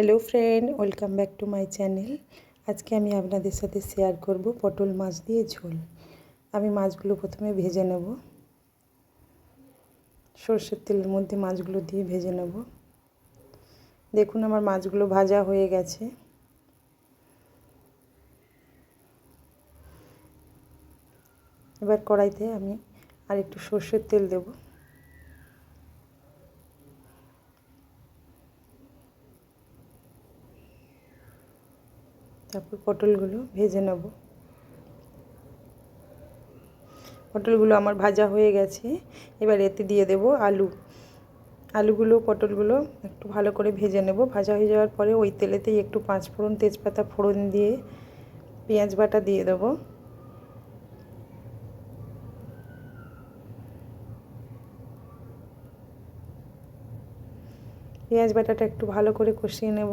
Hello friend welcome back to my channel আজকে আমি আপনাদের সাথে শেয়ার করব পটল মাছ দিয়ে ঝোল। আমি মাছগুলো প্রথমে ভেজে নেব। সর্ষের তেলের মধ্যে মাছগুলো দিয়ে ভেজে নেব। দেখুন আমার মাছগুলো ভাজা হয়ে গেছে। এবার কড়াইতে আমি আর একটু সর্ষের তেল দেবো। তারপর পটলগুলো ভেজে নেব। পটলগুলো আমার ভাজা হয়ে গেছে। এবার এতে দিয়ে দেব আলু। আলুগুলো, পটলগুলো একটু ভালো করে ভেজে নেব। ভাজা হয়ে যাওয়ার পরে ওই তেলেতেই একটু পাঁচ ফোড়ন তেজপাতা ফোড়ন দিয়ে পেঁয়াজ বাটা দিয়ে দেবো। পেঁয়াজ বাটাটা একটু ভালো করে কষিয়ে নেব।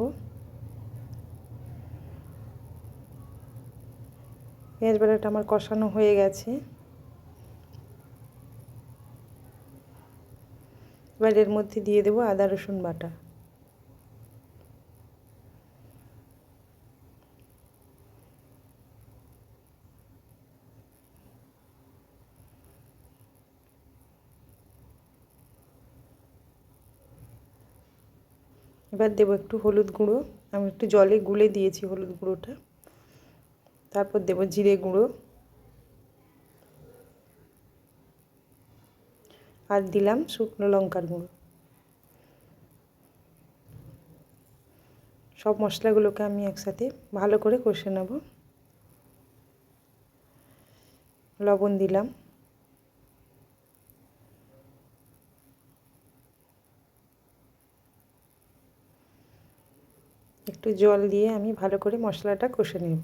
পেঁয়াজ বাটাটা আমার কষানো হয়ে গেছে। এবার এর মধ্যে দিয়ে দেবো আদা, রসুন বাটা। এবার দেবো একটু হলুদ গুঁড়ো। আমি একটু জলে গুলে দিয়েছি হলুদ গুঁড়োটা। তারপর দেব জিরে গুঁড়ো। আর দিলাম শুকনো লঙ্কার গুঁড়ো। সব মশলাগুলোকে আমি একসাথে ভালো করে কষে নেব। লবণ দিলাম। একটু জল দিয়ে আমি ভালো করে মশলাটা কষে নেব।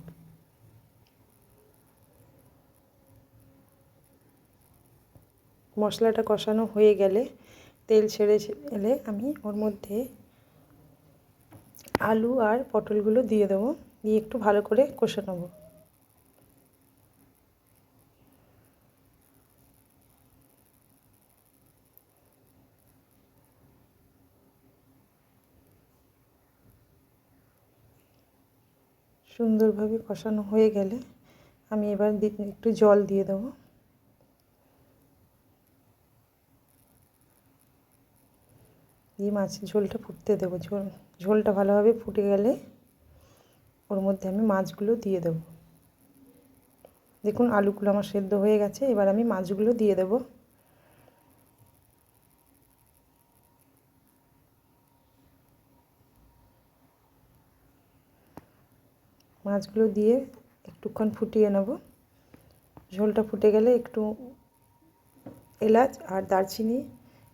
মশলাটা কষানো হয়ে গেলে তেল ছেড়ে এলে আমি ওর মধ্যে আলু আর পটলগুলো দিয়ে দেবো। দিয়ে একটু ভালো করে কষে নেব। সুন্দরভাবে কষানো হয়ে গেলে আমি এবার একটু জল দিয়ে দেবো। দিয়ে মাছের ঝোলটা ফুটতে দেবো। ঝোল, ঝোলটা ভালোভাবে ফুটে গেলে ওর মধ্যে আমি মাছগুলো দিয়ে দেবো। দেখুন আলুগুলো আমার সেদ্ধ হয়ে গেছে, এবার আমি মাছগুলো দিয়ে দেবো। মাছগুলো দিয়ে একটুক্ষণ ফুটিয়ে নেব। ঝোলটা ফুটে গেলে একটু এলাচ আর দারচিনি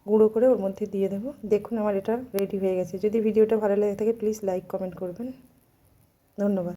গুঁড়ো করে ওর মধ্যে দিয়ে দেবো। দেখুন আমার এটা রেডি হয়ে গেছে। যদি ভিডিওটা ভালো লাগে থাকে প্লিজ লাইক কমেন্ট করবেন। ধন্যবাদ।